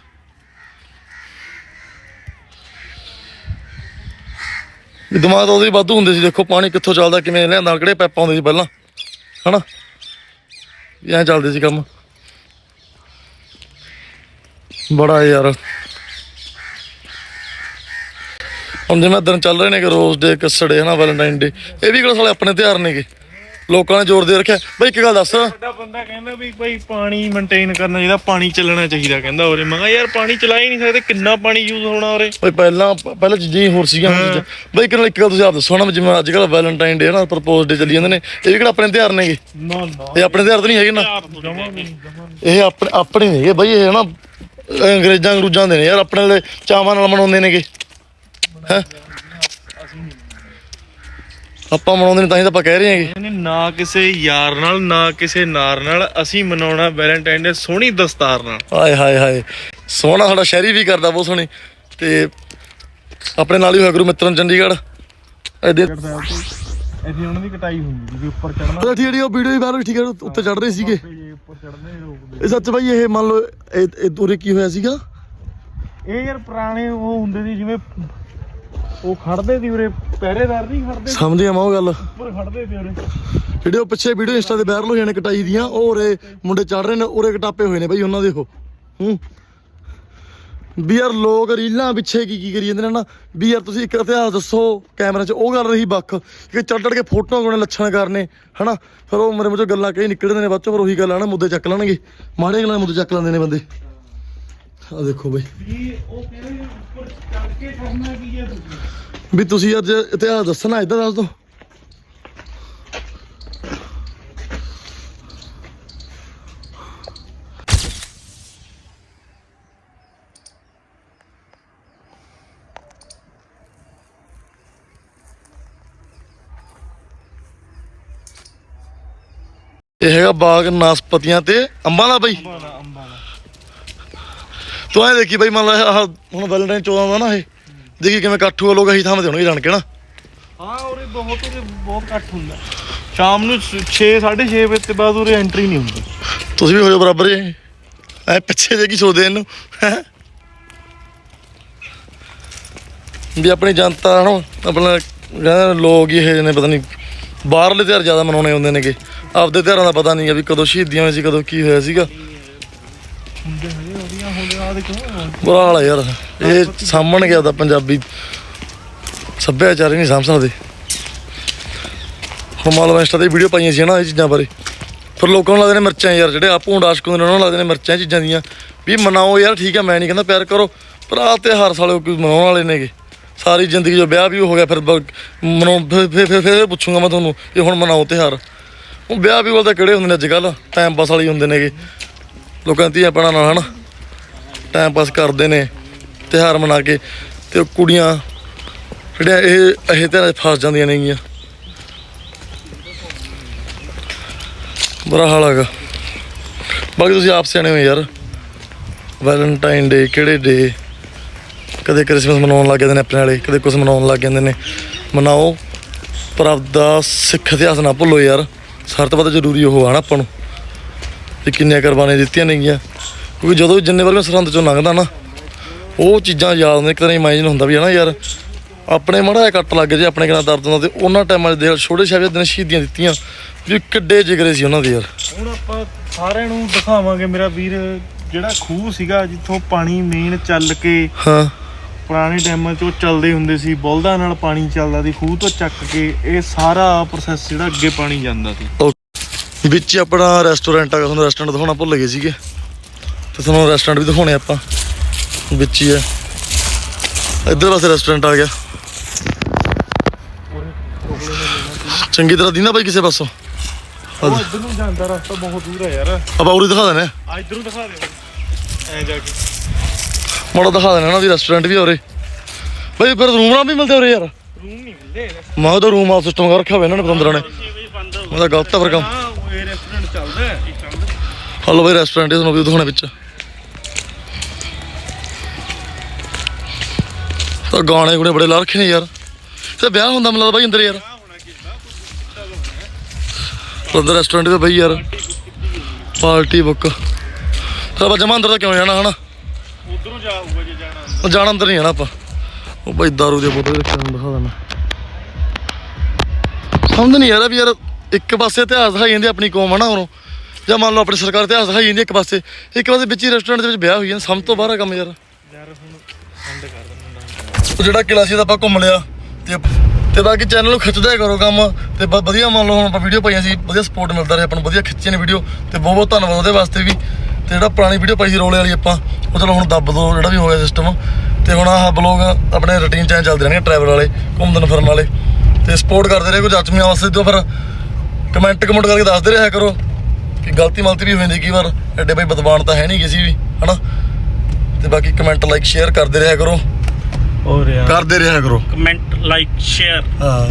ਦਿਮਾਗ ਉਹਦੇ ਵਾਧੂ ਹੁੰਦੇ ਸੀ, ਦੇਖੋ ਪਾਣੀ ਕਿੱਥੋਂ ਚੱਲਦਾ, ਕਿਵੇਂ ਲਿਆਂਦਾ, ਕਿਹੜੇ ਪੈਪਾਂ ਆਉਂਦੇ ਸੀ ਪਹਿਲਾਂ। ਹਨਾ? ਵੀ ਐਂ ਚੱਲਦੇ ਸੀ ਕੰਮ। ਬੜਾ ਯਾਰ। ਹੁਣ ਜਿਵੇਂ ਦਿਨ ਚੱਲ ਰਹੇ ਨੇ ਕਿ ਰੋਜ਼ ਡੇ ਕਸੜੇ ਹਨਾ ਵੈਲੈਂਟਾਈਨ ਡੇ ਇਹ ਵੀ ਕਿਹੜਾ ਸਾਲੇ ਆਪਣੇ ਤਿਉਹਾਰ ਨੇਗੇ ਲੋਕਾਂ ਨੇ ਜ਼ੋਰ ਦੇ ਰੱਖਿਆ। ਬਈ ਇੱਕ ਗੱਲ ਦੱਸ। ਬੰਦਾ ਕਹਿੰਦਾ ਵੀ ਭਾਈ ਪਾਣੀ ਮੇਨਟੇਨ ਕਰਨਾ ਚਾਹੀਦਾ ਪਾਣੀ ਚੱਲਣਾ ਚਾਹੀਦਾ ਕਹਿੰਦਾ ਉਰੇ। ਮੈਂ ਕਿਹਾ ਯਾਰ ਪਾਣੀ ਚਲਾ ਹੀ ਨਹੀਂ ਸਕਦੇ ਕਿੰਨਾ ਪਾਣੀ ਯੂਜ਼ ਹੋਣਾ ਉਰੇ? ਬਈ ਪਹਿਲਾਂ ਪਹਿਲਾਂ ਚੀਜ਼ਾਂ ਹੀ ਹੋਰ ਸੀਗੀਆਂ ਹੁਣ ਚੀਜ਼ਾਂ। ਬਈ ਕਿਹਨਾਂ ਇੱਕ ਗੱਲ ਤੁਸੀਂ ਆਪ ਦੱਸੋ ਨਾ ਵੀ ਜਿਵੇਂ ਅੱਜ ਕੱਲ੍ਹ ਵੈਲੈਂਟਾਈਨ ਡੇ ਹਨਾ ਪ੍ਰਪੋਜ਼ ਡੇ ਚੱਲੀ ਜਾਂਦੇ ਨੇ ਇਹ ਵੀ ਕਿਹੜਾ ਆਪਣੇ ਤਿਉਹਾਰ ਨੇਗੇ ਨਾ ਨਾ। ਇਹ ਆਪਣੇ ਤਿਉਹਾਰ ਤਾਂ ਨਹੀਂ ਹੈਗੇ ਨਾ। ਜਮਾ ਇਹ ਆਪਣੇ ਆਪਣੇ ਨੇਗੇ ਬਈ ਇਹ ਹਨਾ ਅੰਗਰੇਜ਼ਾਂ ਅੰਗਰੂਜ਼ਾਂ ਦੇ ਨੇ ਯਾਰ ਆਪਣੇ ਵਾਲੇ ਚਾਵਾਂ ਨਾਲ ਮਨਾਉਂਦੇ ਨੇਗੇ। ਹੈ? ਆਪਾਂ ਮਨਾਉਂਦੇ ਨੇ ਤਾਂ ਹੀ ਤਾਂ ਆਪਾਂ ਕਹਿ ਰਹੇ ਹਾਂਗੇ। ਨਹੀਂ ਨਾ ਕਿਸੇ ਯਾਰ ਨਾਲ ਨਾ ਕਿਸੇ ਨਾਰ ਨਾਲ ਅਸੀਂ ਮਨਾਉਣਾ ਵੈਲੈਂਟਾਈਨ ਡੇ ਸੋਹਣੀ ਦਸਤਾਰ ਨਾਲ। ਹਾਏ ਹਾਏ ਹਾਏ। ਸੋਹਣਾ ਸਾਡਾ ਸ਼ਹਿਰੀ ਵੀ ਕਰਦਾ ਬਹੁਤ ਸੋਹਣੀ। ਤੇ ਆਪਣੇ ਨਾਲ ਹੀ ਹੋਇਆ ਕਰੂ ਮਿੱਤਰਨ ਚੰਡੀਗੜ੍ਹ। ਇਹਦੇ ਇੱਥੇ ਉਹਨਾਂ ਦੀ ਕਟਾਈ ਹੁੰਦੀ ਸੀ ਉੱਪਰ ਚੜਨਾ ਅੱਛਾ ਠੀਕ ਹੈ ਜੀ, ਉਹ ਵੀਡੀਓ ਵੀ ਬਾਹਰ ਠੀਕ ਹੈ ਉੱਤੇ ਚੜ ਰਹੇ ਸੀਗੇ। ਉੱਪਰ ਚੜਨੇ ਰੋਕਦੇ ਇਹ ਸੱਚ ਬਾਈ ਇਹ ਮੰਨ ਲਓ ਇਹ ਇਹ ਉਰੇ ਕੀ ਹੋਇਆ ਸੀਗਾ? ਇਹ ਯਾਰ ਪੁਰਾਣੇ ਉਹ ਹੁੰਦੇ ਸੀ ਜਿਵੇਂ ਉਹ ਖੜਦੇ ਸੀ ਉਰੇ ਪਹਿਰੇਦਾਰ ਨਹੀਂ ਖੜਦੇ ਸਮਝ ਗਿਆ ਮੈਂ ਉਹ ਗੱਲ। ਉੱਪਰ ਖੜਦੇ ਸੀ ਉਰੇ। ਜਿਹੜੇ ਉਹ ਪਿੱਛੇ ਵੀਡੀਓ ਇੰਸਟਾ ਤੇ ਵਾਇਰਲ ਹੋ ਜਾਣੇ ਕਟਾਈ ਦੀਆਂ ਉਹ ਉਰੇ ਮੁੰਡੇ ਚੜ ਰਹੇ ਨੇ ਉਰੇ ਕਟਾਪੇ ਹੋਏ ਨੇ ਬਈ ਉਹਨਾਂ ਦੇ ਉਹ। ਹੂੰ। ਵੀ ਯਾਰ ਲੋਕ ਰੀਲਾਂ ਪਿੱਛੇ ਕੀ ਕੀ ਕਰੀ ਜਾਂਦੇ ਨੇ ਨਾ। ਵੀ ਯਾਰ ਤੁਸੀਂ ਇੱਕ ਇਤਿਹਾਸ ਦੱਸੋ ਕੈਮਰੇ 'ਚ ਉਹ ਗੱਲ ਰਹੀ ਬੱਖ ਕਿ ਚੜ ਚੜ ਕੇ ਫੋਟੋਆਂ ਕੋਣੇ ਲੱਛਣ ਕਰਨੇ ਹਨਾ? ਫਿਰ ਉਹ ਮੇਰੇ ਮੂੰਹ ਗੱਲਾਂ ਕਈ ਨਿਕਲਦੇ ਨੇ ਬਾਅਦ ਚੋਂ ਫਿਰ ਉਹੀ ਗੱਲ ਆ ਨਾ ਮੁੱਦੇ ਚੱਕ ਲੈਣਗੇ। ਮਾੜੇ ਗੱਲਾਂ ਮੁੱਦੇ ਚੱਕ ਲੈਂਦੇ ਨੇ ਬੰਦੇ। ਆ ਦੇਖੋ ਬਈ। ਵੀ ਉਹ ਕਹਿੰਦੇ ਉੱਪਰ ਚੜ ਕੇ ਕਰਨਾ ਕੀ ਹੈ ਤੁਸੀਂ? ਵੀ ਤੁਸੀਂ ਅੱਜ ਇਤਿਹਾਸ ਦੱਸਣਾ ਇਦਾਂ ਦੱਸ ਦੋ। ਇਹ ਹੈਗਾ ਬਾਗ ਨਾਸਪਤੀਆਂ ਤੇ ਅੰਬਾਂ ਦਾ ਬਈ। ਅੰਬਾਂ ਦਾ ਅੰਬਾਂ ਦਾ। ਤੂੰ ਐ ਦੇਖੀ ਬਈ ਮੰਨ ਲਾ ਆਹ ਹੁਣ ਵੈਲੈਂਟਾਈਨ 14 ਦਾ ਨਾ ਇਹ। ਦੇਖੀ ਕਿਵੇਂ ਇਕੱਠ ਲੋਕ ਅਸੀਂ ਥਾਂ ਤੇ ਹੋਣਗੇ ਜਾਣ ਕੇ ਨਾ। ਹਾਂ ਉਰੇ ਬਹੁਤ ਉਰੇ ਬਹੁਤ ਘੱਟ ਹੁੰਦਾ। ਸ਼ਾਮ ਨੂੰ 6 6:30 ਵਜੇ ਤੋਂ ਬਾਅਦ ਉਰੇ ਐਂਟਰੀ ਨਹੀਂ ਹੁੰਦੀ। ਤੁਸੀਂ ਵੀ ਹੋ ਜਾਓ ਬਰਾਬਰ ਹੀ। ਐ ਪਿੱਛੇ ਜੇ ਕੀ ਸੋਚਦੇ ਇਹਨੂੰ? ਵੀ ਆਪਣੀ ਜਨਤਾ ਨੂੰ ਆਪਣਾ ਲੋਕ ਹੀ ਇਹ ਨੇ ਪਤਾ ਨਹੀਂ ਬਾਹਰਲੇ ਤਿਉਹਾਰ ਜ਼ਿਆਦਾ ਮਨਾਉਣੇ ਹੁੰਦੇ ਨੇਗੇ। ਆਪਦੇ ਤਿਉਹਾਰਾਂ ਦਾ ਪਤਾ ਨਹੀਂ ਆ ਵੀ ਕਦੋਂ ਸ਼ਹੀਦੀਆਂ ਹੋਈਆਂ ਸੀ, ਕਦੋਂ ਕੀ ਹੋਇਆ ਸੀਗਾ। ਹੁੰਦੇ ਹਜੇ ਉਹਦੀਆਂ ਹੁੰਦੇ ਆ ਦੇਖੋ ਬੁਰਾ ਹਾਲ ਆ ਯਾਰ, ਇਹ ਸਾਹਮਣ ਗਿਆ ਦਾ ਪੰਜਾਬੀ ਸੱਭਿਆਚਾਰ ਹੀ ਨਹੀਂ ਸਾਂਭ ਸਕਦੇ। ਹੁਣ ਮੰਨ ਲਓ ਤੇ ਵੀਡੀਓ ਪਾਈਆਂ ਸੀ ਨਾ ਇਹ ਚੀਜ਼ਾਂ ਬਾਰੇ। ਫਿਰ ਲੋਕਾਂ ਨੂੰ ਲੱਗਦੇ ਨੇ ਮਿਰਚਾਂ ਯਾਰ, ਜਿਹੜੇ ਆਪੂ ਆਸ਼ਕ ਹੁੰਦੇ ਨੇ, ਉਹਨਾਂ ਨੂੰ ਲੱਗਦੇ ਨੇ ਮਿਰਚਾਂ ਚੀਜ਼ਾਂ ਦੀਆਂ। ਵੀ ਮਨਾਓ ਯਾਰ, ਠੀਕ ਆ, ਮੈਂ ਨਹੀਂ ਕਹਿੰਦਾ ਪਿਆਰ ਕਰੋ। ਪਰ ਆਹ ਤਿਉਹਾਰ ਸਾਲੇ ਕੋਈ ਮਨਾਉਣ ਵਾਲੇ ਨੇਗੇ। ਸਾਰੀ ਜ਼ਿੰਦਗੀ ਜੋ ਵਿਆਹ ਵੀ ਹੋ ਗਿਆ, ਫਿਰ ਬ- ਮਨਾਉ ਫਿਰ ਫਿਰ- ਫਿਰ ਮੈਂ ਤੁਹਾਨੂੰ, ਵੀ ਹੁਣ ਮਨਾਓ ਤਿਉਹਾਰ। ਉਹ ਵਿਆਹ ਵੀ ਵਾਲ ਤਾਂ ਕਿਹੜੇ ਹੁੰਦੇ ਨੇ ਅੱਜ ਕੱਲ ਟਾਈਮ ਪਾਸ ਵਾਲੇ ਹੁੰਦੇ ਨੇਗੇ। ਲੋਕਾਂ ਦੀਆਂ ਪਣਾ ਨਾਲ, ਹਨਾ? ਟਾਈਮ ਪਾਸ ਕਰਦੇ ਨੇ, ਤਿਉਹਾਰ ਮਨਾ ਕੇ, ਤੇ ਕੁੜੀਆਂ ਜਿਹੜੀਆਂ ਇਹ ਇਹ ਤੇ ਫਸ ਜਾਂਦੀਆਂ ਨੇਗੀਆਂ। ਬੁਰਾ ਹਾਲ ਹੈਗਾ। ਬਾਕੀ ਤੁਸੀਂ ਆਪ ਸਿਆਣੇ ਹੋ ਯਾਰ। ਵੈਲੈਂਟਾਈਨ ਡੇ ਕਿਹੜੇ ਡੇ ਕਦੇ ਕ੍ਰਿਸਮਸ ਮਨਾਉਣ ਲੱਗ ਜਾਂਦੇ ਨੇ ਆਪਣੇ ਵਾਲੇ, ਕਦੇ ਕੁਝ ਮਨਾਉਣ ਲੱਗ ਜਾਂਦੇ ਨੇ। ਮਨਾਓ। ਪਰ ਆਪਦਾ ਸਿੱਖ ਇਤਿਹਾਸ ਨਾ ਭੁੱਲੋ ਯਾਰ। ਸਾਰਿਆਂ ਤੋਂ ਵੱਧ ਜ਼ਰੂਰੀ ਉਹ ਆ ਨਾ ਆਪਾਂ ਨੂੰ ਵੀ ਕਿੰਨੀਆਂ ਕੁਰਬਾਨੀਆਂ ਦਿੱਤੀਆਂ ਨੇਗੀਆਂ। ਕਿਉਂਕਿ ਜਦੋਂ ਜਿੰਨੇ ਵਾਰ ਮੈਂ ਸਰਹੰਦ ਚੋਂ ਲੰਘਦਾ ਨਾ ਉਹ ਚੀਜ਼ਾਂ ਯਾਦ ਨੇ ਇੱਕ ਤਰ੍ਹਾਂ ਇਮੇਜਿਨ ਹੁੰਦਾ ਵੀ ਹੈ ਨਾ ਯਾਰ ਆਪਣੇ ਮਾੜਾ ਜਿਹਾ ਕੱਟ ਲੱਗ ਜੇ ਆਪਣੇ ਕਿੰਨਾ ਦਰਦ ਹੁੰਦਾ ਤੇ ਉਹਨਾਂ ਟਾਈਮਾਂ 'ਚ ਦੇ ਛੋਟੇ ਸਾਹਿਬ ਨੇ ਸ਼ਹੀਦੀਆਂ ਦਿੱਤੀਆਂ ਵੀ ਕਿੱਡੇ ਜਿਗਰੇ ਸੀ ਉਹਨਾਂ ਦੇ ਯਾਰ। ਹੁਣ ਆਪਾਂ ਸਾਰਿਆਂ ਨੂੰ ਦਿਖਾਵਾਂਗੇ ਮੇਰਾ ਵੀਰ ਜਿਹੜਾ ਖੂਹ ਸੀਗਾ ਜਿੱਥੋਂ ਪਾਣੀ ਮੇਨ ਚੱਲ ਕੇ ਹਾਂ। ਪੁਰਾਣੇ ਟਾਈਮਾਂ 'ਚ ਉਹ ਚੱਲਦੇ ਹੁੰਦੇ ਸੀ ਬਲਦਾਂ ਨਾਲ ਪਾਣੀ ਚੱਲਦਾ ਸੀ ਖੂਹ ਤੋਂ ਚੱਕ ਕੇ ਇਹ ਸਾਰਾ ਪ੍ਰੋਸੈਸ ਜਿਹੜਾ ਅੱਗੇ ਪਾਣੀ ਜਾਂਦਾ ਸੀ। ਵਿੱਚ ਆਪਣਾ ਰੈਸਟੋਰੈਂਟ ਆ ਤੁਹਾਨੂੰ ਰੈਸਟੋਰੈਂਟ ਦਿਖਾਉਣਾ ਭੁੱਲ ਗਏ ਸੀਗੇ। ਤੇ ਤੁਹਾਨੂੰ ਰੈਸਟੋਰੈਂਟ ਵੀ ਦਿਖਾਉਣੇ ਆਪਾਂ। ਵਿੱਚ ਹੀ ਆ। ਇੱਧਰ ਪਾਸੇ ਰੈਸਟੋਰੈਂਟ ਆ ਗਿਆ। ਚੰਗੀ ਤਰ੍ਹਾਂ ਦੀਨਾ ਬਾਈ ਕਿਸੇ ਪਾਸੋਂ। ਉਹ ਇੱਧਰ ਨੂੰ ਜਾਂਦਾ ਰਸਤਾ ਬਹੁਤ ਦੂਰ ਹੈ ਯਾਰ। ਆਪਾਂ ਉਰੀ ਦਿਖਾ ਦਿੰਦੇ ਆ। ਆ ਇੱਧਰ ਨੂੰ ਦਿਖਾ ਦਿਓ। ਐ ਜਾ ਕੇ। ਮਾੜਾ ਦਿਖਾ ਦੇਣਾ ਨਾ ਦੀ ਰੈਸਟੋਰੈਂਟ ਵੀ ਉਰੇ। ਬਾਈ ਫਿਰ ਰੂਮ ਨਾਲ ਵੀ ਮਿਲਦੇ ਉਰੇ ਯਾਰ। ਰੂਮ ਨਹੀਂ ਮਿਲਦੇ ਮੈਂ ਉਹਦਾ ਰੂਮ ਆ ਸਿਸਟਮ ਕਰ ਰੱਖਿਆ ਹੋਇਆ ਇਹਨਾਂ ਨੇ ਪਤੰਦਰਾਂ ਨੇ। ਉਹਦਾ ਗਲਤ ਆ ਫਿਰ ਕੰਮ। ਹਾਂ ਉਹ ਇਹ ਰੈਸਟੋਰੈਂਟ ਚੱਲਦਾ ਹੈ। ਇਹ ਚੱਲਦਾ ਹਲੋ ਬਾਈ ਰੈਸਟੋਰੈਂਟ ਤੁਹਾਨੂੰ ਵੀ ਦਿਖਾਉਣੇ ਵਿੱਚ। ਤਾਂ ਗਾਣੇ ਗੁਣੇ ਬੜੇ ਲਾ ਰੱਖੇ ਨੇ ਯਾਰ। ਤੇ ਵਿਆਹ ਹੁੰਦਾ ਮੈਨੂੰ ਲੱਗਦਾ ਬਾਈ ਅੰਦਰ ਯਾਰ। ਅੰਦਰ ਰੈਸਟੋਰੈਂਟ ਵੀ ਬਾਈ ਯਾਰ। ਪਾਰਟੀ ਬੁੱਕ ਤਾਂ ਆਪਾਂ ਜਮਾ ਅੰਦਰ ਤਾਂ ਕਿਉਂ ਜਾਣਾ ਹਨਾ? ਉਧਰੋਂ ਜਾ ਹੋਊਗਾ ਜੇ ਜਾਣਾ ਉਹ ਜਾਣਾ ਅੰਦਰ ਨਹੀਂ ਜਾਣਾ ਆਪਾਂ। ਉਹ ਬਾਈ ਦਾਰੂ ਦੀ ਬੋਤਲ ਰੱਖਿਆ ਨੂੰ ਦਿਖਾ ਦੇਣਾ ਸਮਝ ਨਹੀਂ ਯਾਰ ਵੀ ਯਾਰ ਇੱਕ ਪਾਸੇ ਇਤਿਹਾਸ ਦਿਖਾਈ ਜਾਂਦੀ ਆਪਣੀ ਕੌਮ ਹਨਾ ਉਹਨੂੰ। ਜਾਂ ਮੰਨ ਲਓ ਆਪਣੀ ਸਰਕਾਰ ਇਤਿਹਾਸ ਦਿਖਾਈ ਜਾਂਦੀ ਇੱਕ ਪਾਸੇ। ਇੱਕ ਪਾਸੇ ਵਿੱਚ ਹੀ ਰੈਸਟੋਰੈਂਟ ਦੇ ਵਿੱਚ ਵਿਆਹ ਹੋਈ ਜਾਂਦਾ ਸਮਝ ਤੋਂ ਬਾਹਰ ਆ ਕੰਮ ਯਾਰ। ਯਾਰ ਹੁਣ ਬੰਦ ਕਰ ਦਿੰਦਾ ਉਹ ਜਿਹੜਾ ਕਿਲਾ ਸੀ ਤਾਂ ਆਪਾਂ ਘੁੰਮ ਲਿਆ। ਤੇ ਤੇ ਬਾਕੀ ਚੈਨਲ ਨੂੰ ਖਿੱਚਦਾ ਕਰੋ ਕੰਮ। ਤੇ ਵਧੀਆ ਮੰਨ ਲਓ ਹੁਣ ਆਪਾਂ ਵੀਡੀਓ ਪਾਈਆਂ ਸੀ ਵਧੀਆ ਸਪੋਰਟ ਮਿਲਦਾ ਰਿਹਾ ਆਪਾਂ ਨੂੰ ਵਧੀਆ ਖਿੱਚੀਆਂ ਨੇ ਵੀਡੀਓ ਤੇ ਬਹੁਤ ਬਹੁਤ ਧੰਨਵਾਦ ਉਹਦੇ ਵਾਸਤੇ ਵੀ। ਤੇ ਜਿਹੜਾ ਪੁਰਾਣੀ ਵੀਡੀਓ ਪਾਈ ਸੀ ਰੋਲੇ ਵਾਲੀ ਆਪਾਂ ਉਹ ਚਲੋ ਹੁਣ ਦੱਬ ਦੋ ਜਿਹੜਾ ਵੀ ਹੋ ਗਿਆ ਸਿਸਟਮ ਤੇ ਹੁਣ ਆਹ ਬਲੌਗ ਆਪਣੇ ਰੁਟੀਨ ਚੈਨਲ ਚੱਲਦੇ ਰਹਿਣਗੇ ਟਰੈਵਲ ਵਾਲੇ ਘੁੰਮਣ ਫਿਰਨ ਵਾਲੇ। ਤੇ ਸਪੋਰਟ ਕਰਦੇ ਰਹੇ ਕੋਈ ਜੱਜਮੀਆਂ ਵਾਸਤੇ ਤੋਂ ਫਿਰ ਕਮੈਂਟ ਕਮੈਂਟ ਕਰਕੇ ਦੱਸਦੇ ਰਿਹਾ ਕਰੋ ਕਿ ਗਲਤੀ ਮਲਤੀ ਵੀ ਹੋ ਜਾਂਦੀ ਕਈ ਵਾਰ ਐਡੇ ਬਈ ਬਦਬਾਨ ਤਾਂ ਹੈ ਨਹੀਂ ਕਿਸੇ ਵੀ ਹਨਾ? ਤੇ ਬਾਕੀ ਕਮੈਂਟ ਲਾਈਕ ਸ਼ੇਅਰ ਕਰਦੇ ਰਿਹਾ ਕਰੋ। ਹੋਰ ਯਾਰ। ਕਰਦੇ ਰਿਹਾ ਕਰੋ। ਕਮੈਂਟ ਲਾਈਕ ਸ਼ੇਅਰ ਹਾਂ।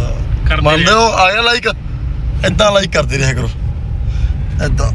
ਕਰਦੇ ਮੰਨਦੇ ਹੋ ਆਇਆ ਲਾਈਕ ਏਦਾਂ ਲਾਈਕ ਕਰਦੇ ਰਿਹਾ ਕਰੋ। ਏਦਾਂ।